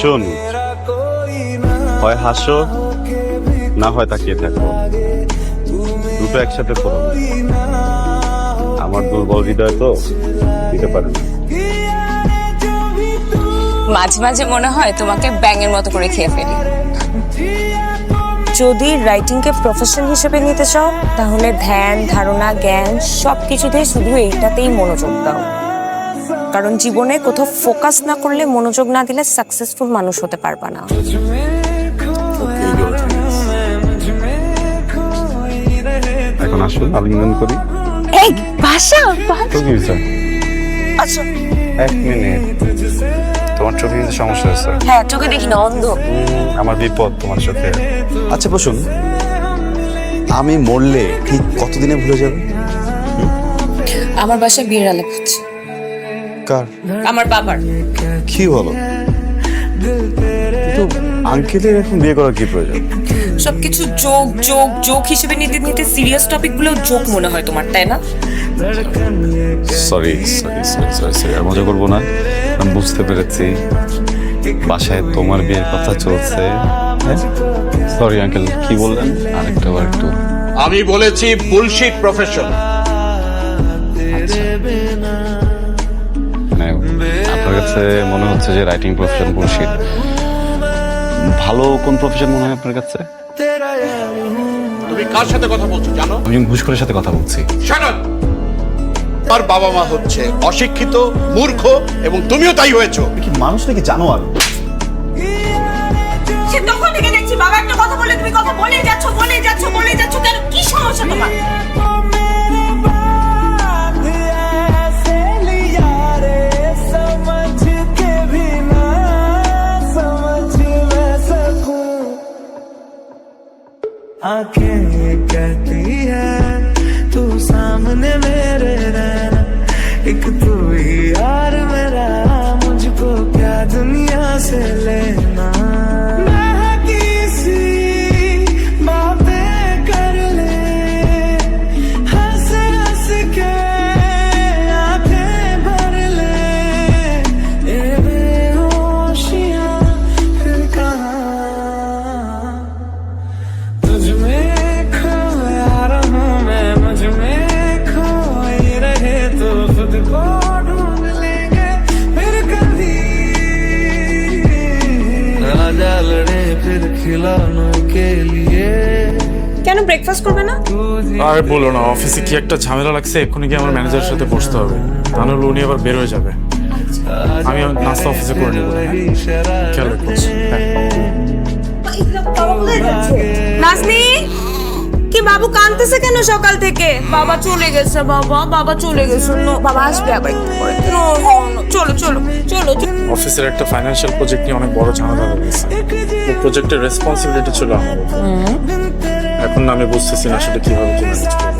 শোন। হয় হাসো, না হয় তাকিয়ে থাকো। দুটো একসাথে করো আমার দুর্বল হৃদয় তো দিতে পারে মাঝে মাঝে মনে হয় তোমাকে ব্যাঙের মতো করে খেয়ে ফেলি। যদি রাইটিংকে প্রফেশন হিসেবে নিতে চাও, তাহলে ধ্যান, ধারণা, জ্ঞান সব কিছুতে শুধু এইটাতেই মনোযোগ দাও। কারণ জীবনে কোথাও ফোকাস না করলে মনোযোগ না দিলে সাকসেসফুল মানুষ হতে পারবা না। এখন আসুন আলিঙ্গন করি। এই ভাষা? আচ্ছা। এক মিনিট। তোমার চোখে কিন্তু সমস্যা আছে হ্যাঁ চোখে দেখি না অন্ধ। আমার বিপদ তোমার চোখে। আচ্ছা বসুন। আমি মরলে ঠিক কতদিনে ভুলে যাবে? আমার বাসায় বিয়ের আলাপ হচ্ছে কার? আমার বাবার। কি বলো কিন্তু আঙ্কেলের এখন বিয়ে করার কি প্রয়োজন? সবকিছু যোগ যোগ যোগ হিসেবে নিতে নিতে সিরিয়াস টপিকগুলো যোগ মনে হয় তোমার তাই না? Sorry sorry sorry sorry sorry আর মজা করব না। আমি বুঝতে পেরেছি বাসায় তোমার বিয়ের কথা চলছে। সরি আঙ্কেল কি বললেন? আরেকটা বার একটু। আমি বলেছি বুলশিট প্রফেশন কাছে মনে হচ্ছে যে রাইটিং প্রফেশন বুলশিট ভালো কোন প্রফেশন মনে হয় আপনার কাছে? তুমি কার সাথে কথা বলছো জানো? আমি ঘুষখোরের সাথে কথা বলছি। আর বাবা মা হচ্ছে অশিক্ষিত মূর্খ এবং তুমিও তাই হয়েছো। কি মানুষ নাকি জানোয়ার? সে তখন থেকে দেখছি বাবা একটা কথা বলে তুমি কথা বলে যাচ্ছ বলে যাচ্ছ বলে যাচ্ছ কেন? কি সমস্যা তোমার? aquel ব্রেকফাস্ট করবে না? আর বলো না অফিসে কি একটা ঝামেলা লাগছে? এক্ষুনি কি আমার ম্যানেজারের সাথে বসতে হবে। তাহলে উনি আবার বের হয়ে যাবে। আমি নাস্তা অফিসে করে নেব? খেয়াল নাজনি কি বাবু কাঁদতেছে কেন সকাল থেকে? বাবা চলে গেছে বাবা বাবা চলে গেছে। বাবা আসবে আবার একটু পরে। চলো চলো চলো। অফিসের একটা ফাইন্যান্সিয়াল প্রজেক্ট নিয়ে অনেক বড় ঝামেলা হয়ে গেছে। প্রজেক্টের রেসপন্সিবিলিটি ছিল আমার। এখন না আমি বুঝতেছি না সেটা কীভাবে কি ম্যানেজ করব।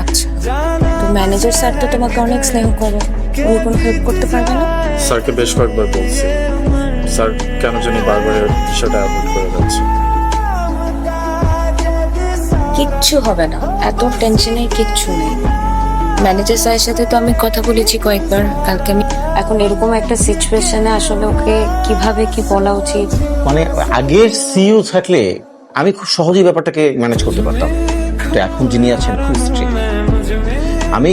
আচ্ছা তো ম্যানেজার স্যার তো তোমাকে অনেক স্নেহ করে। উনি কোনো হেল্প করতে পারবে না? স্যারকে বেশ কয়েকবার বলছি। স্যার কেন জানি বারবার বিষয়টা অ্যাভয়েড করে যাচ্ছে। কিচ্ছু হবে না এত টেনশনের কিচ্ছু নেই। ম্যানেজার স্যারের সাথে তো আমি কথা বলেছি কয়েকবার কালকে আমি এখন এরকম একটা সিচুয়েশনে আসলে ওকে কীভাবে কি বলা উচিত? মানে আগের সিইও থাকলে আমি খুব সহজেই ব্যাপারটাকে ম্যানেজ করতে পারতাম। তো এখন যিনি আছেন খুব স্ট্রিক্ট আমি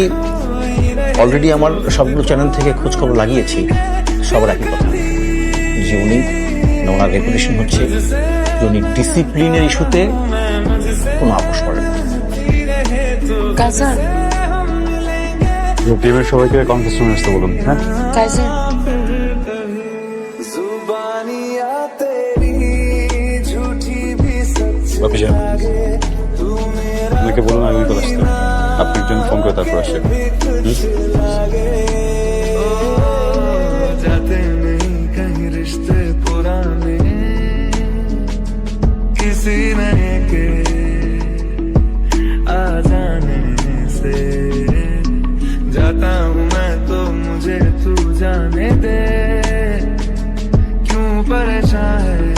অলরেডি আমার সবগুলো চ্যানেল থেকে খোঁজখবর লাগিয়েছি সবার একই কথা। যে উনি ওনার রেপুটেশন হচ্ছে যে উনি ডিসিপ্লিনের ইস্যুতে কোনো আপোষ করেন না। কাজার টিমের সবাইকে কনফারেন্স রুমে আসতে বলুন হ্যাঁ? सच বাপি যান আপনাকে বলুন আমি চলে আসতে আপনি একজন ফোন করে তারপর আসেন जाते नहीं कहीं रिश्ते पुराने किसी नए के आ जाने से जाता हूँ मैं तो मुझे तू जाने दे क्यों परेशान है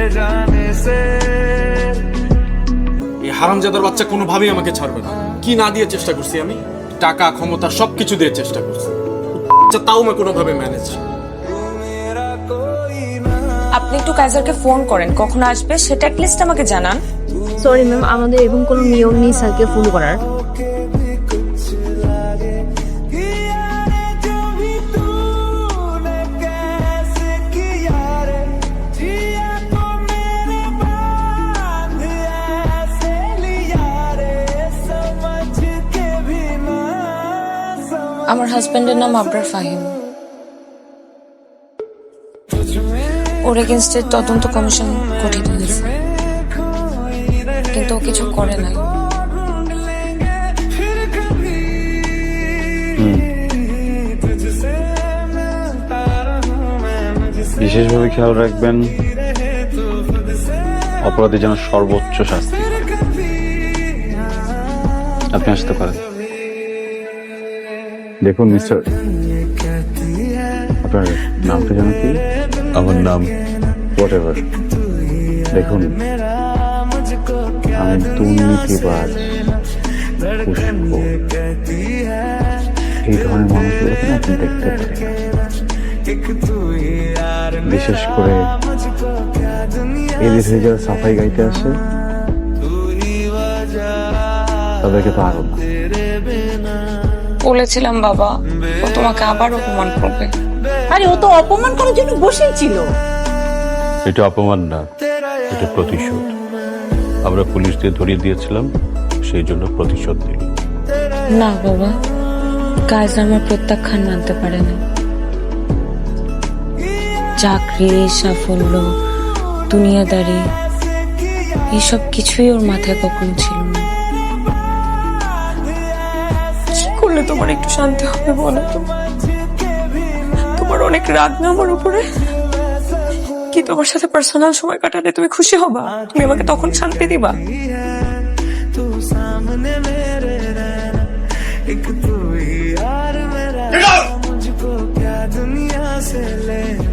मेरे जाने से এই হারামজাদার বাচ্চা কোনোভাবেই আমাকে ছাড়বে না কি না দিয়ে চেষ্টা করছি আমি টাকা ক্ষমতা সবকিছু দিয়ে চেষ্টা করছি আচ্ছা তাও আমি কোনোভাবে ম্যানেজ আপনি একটু কাইজারকে ফোন করেন কখন আসবে সেটা লিস্ট আমাকে জানান সরি ম্যাম আমাদের এরকম কোনো নিয়ম নেই স্যারকে ফোন করার আমার হাজবেন্ডের নাম আবরার ফাহিম। ওর এগেনস্টে তদন্ত কমিশন গঠিত হয়েছে। কিন্তু ও কিছু করে নাই। বিশেষভাবে খেয়াল রাখবেন, অপরাধী যেন সর্বোচ্চ শাস্তি। আপনি আসতে পারেন। দেখুন মিস্টার আপনার নামটা যেন কি? আমার নাম হোয়াট এভার দেখুন আমি দুর্নীতিবাজ পুষ্প এই ধরনের মানুষগুলোকে আপনি দেখতে পারি বিশেষ করে এদের হয়ে যারা সাফাই গাইতে আসে তাদেরকে আরও না। বলেছিলাম বাবা ও তোমাকে আবার অপমান করবে। আরে ও তো অপমান করার জন্য বসেই ছিল। এটা অপমান না এটা প্রতিশোধ। আমরা পুলিশ দিয়ে ধরিয়ে দিয়েছিলাম সেই জন্য প্রতিশোধ দিল না বাবা কাজ আমার প্রত্যাখ্যান মানতে পারে না চাকরি সাফল্য দুনিয়াদারি এইসব কিছুই ওর মাথায় কখনো ছিল না। কি করলে তোমার একটু শান্তি হবে বলো তো তোমার অনেক রাগ না আমার উপরে কি তোমার সাথে পার্সোনাল সময় কাটালে তুমি খুশি হবা তুমি আমাকে তখন শান্তি দিবা तू सामने मेरे रहना एक तू ही यार मेरा मुझको क्या दुनिया से लेना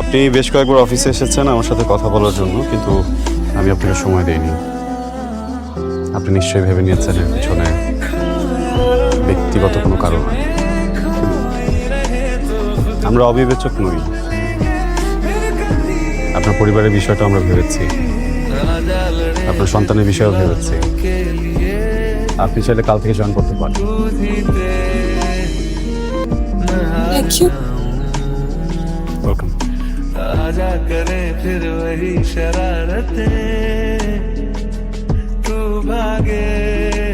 আপনি বেশ কয়েকবার অফিসে এসেছেন আমার সাথে কথা বলার জন্য কিন্তু আমি আপনাকে সময় দেইনি। আপনি নিশ্চয়ই ভেবে নিয়েছেন এর পিছনে ব্যক্তিগত কোনো কারণ। আমরা অবিবেচক নই। আপনার পরিবারের বিষয়টা আমরা ভেবেছি। আপনার সন্তানের বিষয়েও ভেবেছি। আপনি চাইলে কাল থেকে জয়েন করতে পারেন। ওয়েলকাম आजा करें फिर वही शरारतें तू भागे।